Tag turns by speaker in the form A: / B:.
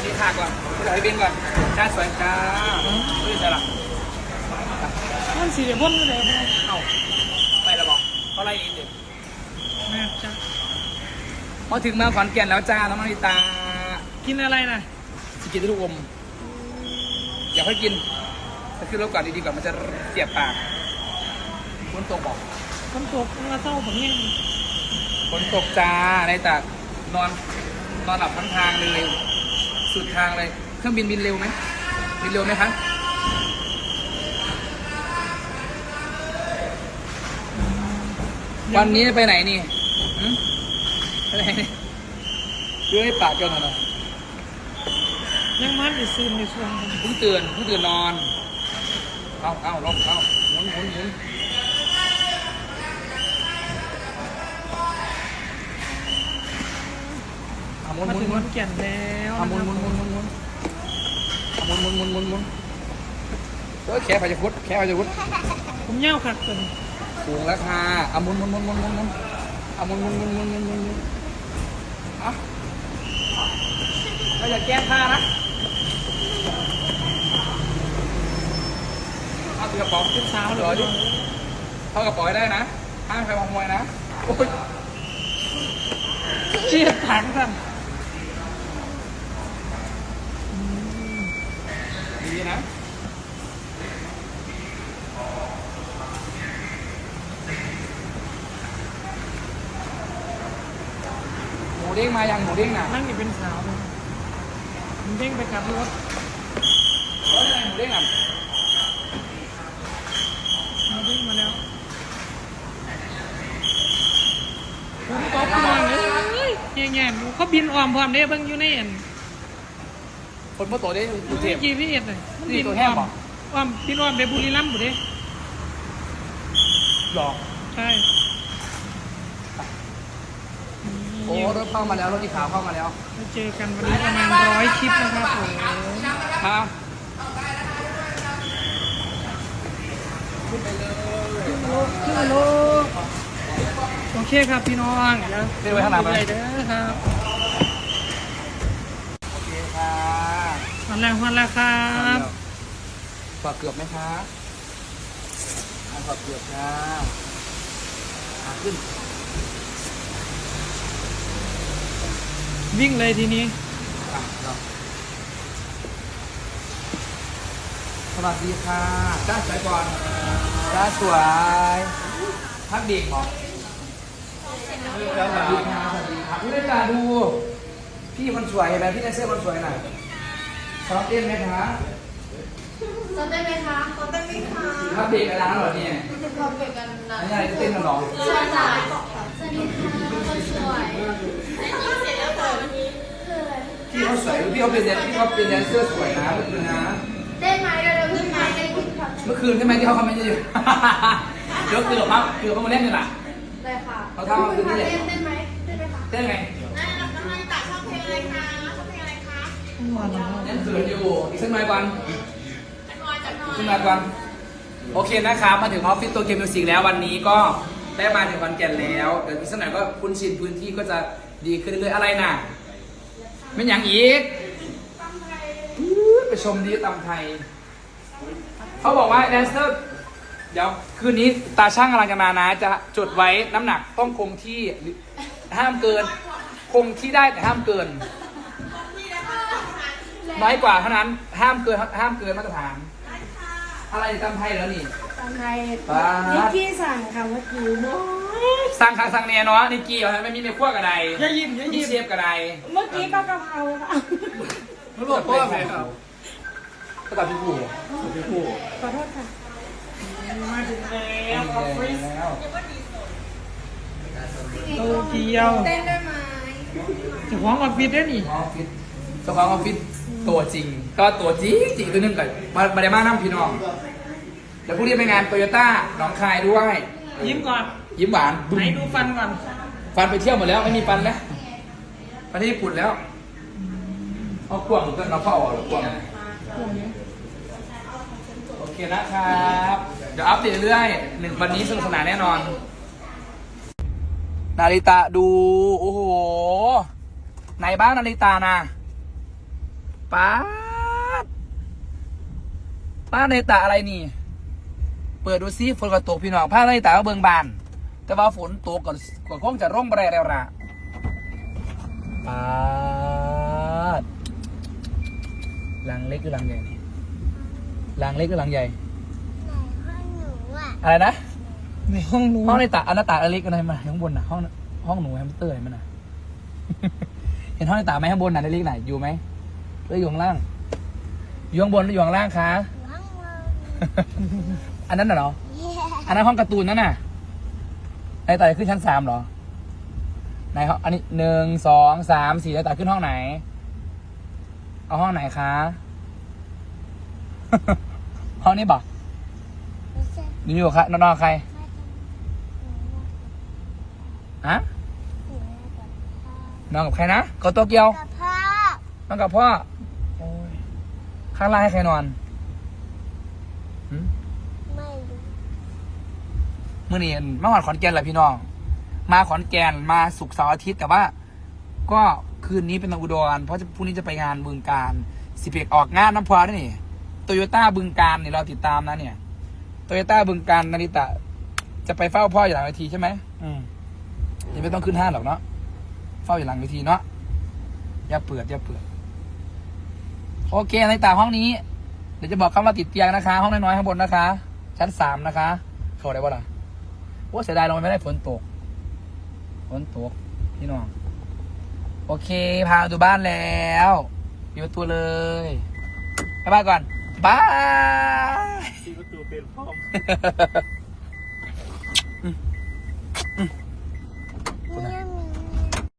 A: วัสดีค่ะก่อนสวัสดีบินก่อนจ้าสวยจ้าเฮ้ยใช่หรอ
B: มันสีเดียวพ่นอยู่เลยนะ
A: เอ้าไปแล้วบอกเขาไล่ดีเด็ด
B: แม่จ้ะ
A: พอถึงเมืองขอนแก่นแล้วจ้าน้องนาริตา
B: กินอะไรนะ
A: สกินลูกอมอย่าค่อยกินถ้าขึ้นรถก่อนดีๆก่อนมันจะเสียบปากฝนตกบอก
B: คนตกมาเศร้าผมเนี่ย
A: ฝนตกจ้าในตากนอนนอนหลับทั้งทางเลย สุดทางเลย เครื่องบินบินเร็วไหมบินเร็วไหมคะวันนี้ไปไหนนี่หืมไปไหนนี่เรื่องให้ปากเจ้าหน่อย
B: ยังมันไปซึมในช่วงนี้
A: เพิ่งตื่นเพิ่งตื่นนอน เอาเอาลงเอาหมุนหมุนหมุน มุน
B: มา
A: หมุ
B: ถึ
A: น
B: ง
A: หมุ
B: วันนแก่นแล้ว
A: เอาหมุนหมุนหมุนหมุนหมุนเอาหมุนหมุนหมุนหมุนหมุนเออแขนไปจะพุดแขนไปจะพุด
B: ผมเย่าขัดตัวนี้
A: สูงแล้วค่ะเอาหมุนหมุนหมุนหมุนหมุนหมุนเอาหมุนหมุนหมุนหมุนหมุนหมุนหมุนเอาเราอย่าแก้ผ้านะเอาถือกระเป๋า
B: เป็นสาว
A: เอา
B: เล
A: เดี๋ยวยดิเข้ากระเป๋าให้ได้นะห้ามใครมาขโมยนะโอ้ย
B: เชียดถังท่าน
A: ดีนะห มูเด้งมายังหมูเด้งน่ะ
B: นั่งอยู่เป็นสาวเลยผมเด้งไปขับรถ
A: เฮ้ยหมูเด้งอะ
B: มาเด้งมาแล้วผมตกนอนเลยแง่ๆดูเขาบินอ้อมพร้อมเด้เบิ่งอยู่ในอัน
A: คนเมื่อตัวได้ดูเจ็บ
B: จีพีเอสเลยมัน
A: นี่
B: บิน
A: ตัวแห้
B: อ้
A: ง
B: อม
A: เหรอ
B: อ้อมบินอ้อมไปบุรีรัมย์บุเด้
A: หลอก
B: ใช่
A: โอ้รถเข้ามาแล้วรถที่ขาวเข้ามาแล้ว
B: มาเจอกันวันนี้ประมาณร้อยคลิปนะครับผม
A: มา
B: ขึ้นมาโลโอเคครับพี่น้องเดี๋ยว
A: เดินไปข้างหลังไป
B: เด้อครับ
A: โอเคค่ะ
B: วันแรกวันแรกครับ
A: ฝากเกือบไหมคะอะฝากเกือบค่ะอะขึ้น
B: วิ่งเลยทีนี้
A: อะเราสวัสดีค่ะจ้าสวยก่อนจ้าสวยพักเด็กเหรอสวัสดีค่ะสวัสดีครับพี่เล่นตาดู พี่คนสวยเห็นไหมพี่แดนเซอร์คนสวยหน่อยซ้อมเต้นไหมคะ
C: สนได้ไหมคะสนได้ไหมคะ
A: พักเด็กอะไรนะเหรอเนี่ย
C: พร้อมเกิดกันนะ
A: อันนี้อะไรเต้นกันเหรอ
C: สวัสดีค่ะสวัสดีค่ะคนสวย เขา
A: สวยพี่เขาเป็นแดนพี่เขาเป็นแดนเซอร์สวยนะเมื่อคืนนะ
C: ได้ไหมเร็วๆขึ้นมาได้ยินค่ะ
A: เมื่อคืนใช่ไหมที่เขาคอมเมนต์อยู่เดี๋ยวเกือบครับเกือบเขามาเล่นนี่แหละ
C: ได้ค่ะ
A: เขาทำมาคืนนี้
C: เต้นเต้นไหมเต้นไหมคะ
A: เต้นไง
C: ได้แล้วกำลังตัดชอบเพลงอะไรคะชอบเพลงอะไรคะ
B: นั่
A: นเขินอยู่อีกสักหน่อยก่อน
C: จักหน่อยจักหน่อย
A: สักหน่อยก่อนโอเคนะครับ มาถึงออฟฟิศตัวเกมมิวสิกแล้ววันนี้ก็ได้มาถึงวันแก่นแล้ว เดี๋ยวอีกสักหน่อยก็คุ้นชินพื้นที่ก็จะดีขึ้นเรื่อยๆอะไรน่ะ ไม่อย่างอีกไปชมดีตำไทย เขาบอกว่าแดนเซอร์เดี๋ยวคืนนี้ตาช่างกำลังจะมานะ จะจดไว้น้ำหนักต้องคงที่ห้ามเกิน คงที่ได้แต่ห้ามเกิน น้อยกว่าเท่านั้นห้ามเกินห้ามเกินมาตรฐาน อะไรตำไทยแล้วนี่
C: ตามไทย
A: ป๊าด
C: นิกกี้สั่งค่ะเมื่อกี้น้อย
A: สั่งคาสั่งเนียเนาะนิกกี้เหรอไม่มีในขั้วกระได
B: อย่ายิ้มอย่า
A: มี
B: ยิ้ม
A: เชฟกระได
C: เมื่อกี้ก็กะเพราค่ะ
A: รู้บอกพ่อไหมครับก็ตัดพี่ผู้พี่ผู้
C: ขอโทษค่ะ
B: มาถึงแล้วออฟฟิศ
A: แล้ว
B: โตเกียว
C: เต้นได้ไหม
B: เจะของออฟฟิศได้นี่
A: ออฟฟิศเจ้าของออฟฟิศตัวจริง ก็ตัวจริงจริงตัวหนึงกับมามาได้มานั่งพี่น้อง เดี๋ยวพรุ่งนี้ไปงานโตโยต้าหนองคายด้วย
B: ยิ้มก่อน
A: ยิ้มหวานบึ้
B: ไหน
A: ม
B: ดูฟันก่อน
A: ฟันไปเที่ยวหมดแล้วไม่มีฟันแล้วไปที่ญี่ปุ่นแล้วเอากวางก็เราเข้าออกหรือกวางโอเคนะครับ เดี๋ยวอัปเดตเรื่อยหนึ่งวันนี้สนุกสนานแน่นอน นาริตะดู โอ้โหไหนบ้างนาริตานะป้าดป้าในตาอะไรนี่ เปิดดูซิฝนก็ตกพี่น้องผ้าในตาก็เบิงบาน แต่ว่าฝนตกก็ก็คงจะร่มแรงแล้วละป้าดหลังเล็กหรือหลังใหญ่นี่หลังเล็กหรือหลังใหญ่อะไรนะ
B: ในห้องนู้น
A: ห้องในตาอันหน้าตาอันเล็กอะไรมาข้างบนน่ะห้องห้องหนูแฮมสเตอร์อะไรมันน่ะ เห็นห้องในตาไหมข้างบนน่ะเล็กๆไหนอยู่ไหมหรืออยู่ข้างล่างอยู่ข้างบนหรืออยู่ข้างล่างคะอันนั้ นน่ะเหรอ อันนั้นห้องการ์ตูนนั่นน่ะในตาขึ้นชั้นสามเหรอไหนห้องอันนี้หนึ่งสองสามสี่ในตาขึ้นห้องไหน เอาห้องไหนคะ ห้องนี้บอกนี่อยู่ค่ะนอนๆใครฮะนอนกับใครนะกับโตเกียว
C: กับพ่อน
A: อนกับพ่อโอ้ยข้างล่างให้ใครนอนหืม
C: ไม่รู้
A: มื่อนี้มาหอดขอนแก่นแหละพี่น้อง มาขอนแก่นมาสุกร์เสาร์อาทิตย์แต่ว่า ก็คืนนี้เป็นตางอุดรเพราะจะพรุ่งนี้จะไปงานบึงการสิเปกออกงานน้ำพอด้วยนี่โตโยต้าบึงการเนี่ยเราติดตามนะเนี่ยโตโยต้าบึงการนาริตะ จะไปเฝ้าพ่ออยู่หลังเวทีใช่ไหมอืมยังไม่ต้องขึ้นห้างหรอกเนาะเฝ้าอยู่หลังเวทีเนาะอย่าเปิดอย่าเปิดโอเคในตาห้องนี้เดี๋ยวจะบอกคำว่าติดเตียงนะคะ ห้องน้อยๆข้างบนนะคะ ชั้นสามนะคะ เข้าได้ว่าล่ะว่าเสียดายลงไปไม่ได้ฝนตก ฝนตก พี่น้อง โอเค พาดูบ้านแล้วปิดประตูเลยไปบ้านก่อนบาย
B: ที่ประตูเป็นพร้อม